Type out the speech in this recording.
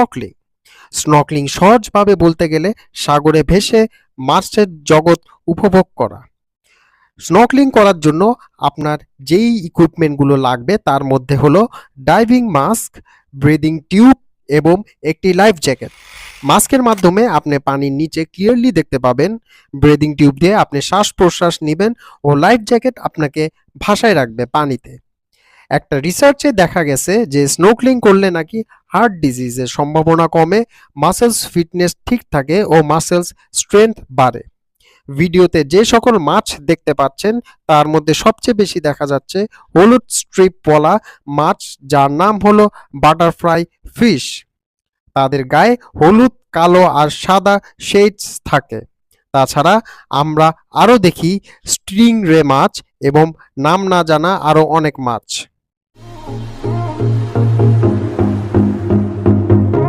স্নকলিং। স্নকলিং সহজভাবে বলতে গেলে সাগরে ভেসে মাছের জগৎ উপভোগ করা। স্নকলিং করার জন্য আপনার যেই ইকুইপমেন্টগুলো লাগবে তার মধ্যে হলো ডাইভিং মাস্ক, ব্রিদিং টিউব এবং একটি লাইফ জ্যাকেট। মাস্কের মাধ্যমে আপনি পানির নিচে ক্লিয়ারলি দেখতে পাবেন, ব্রিদিং টিউব দিয়ে আপনি শ্বাস প্রশ্বাস নেবেন ও লাইফ জ্যাকেট আপনাকে ভাসায় রাখবে পানিতে। একটা রিসার্চে দেখা গেছে যে স্নোকলিং করলে নাকি হার্ট ডিজিজের সম্ভাবনা কমে মাসেলস ফিটনেস ঠিক থাকে ও মাসেলস স্ট্রেংথ বাড়ে। ভিডিওতে যে সকল মাছ দেখতে পাচ্ছেন, তার মধ্যে সবচেয়ে বেশি দেখা যাচ্ছে হলুদ স্ট্রিপওয়ালা মাছ, যার নাম হলো বাটারফ্লাই ফিশ তাদের গায়ে হলুদ, কালো আর সাদা শেডস থাকে। তাছাড়া আমরা আরও দেখি স্ট্রিং রে মাছ এবং নাম না জানা আরও অনেক মাছ।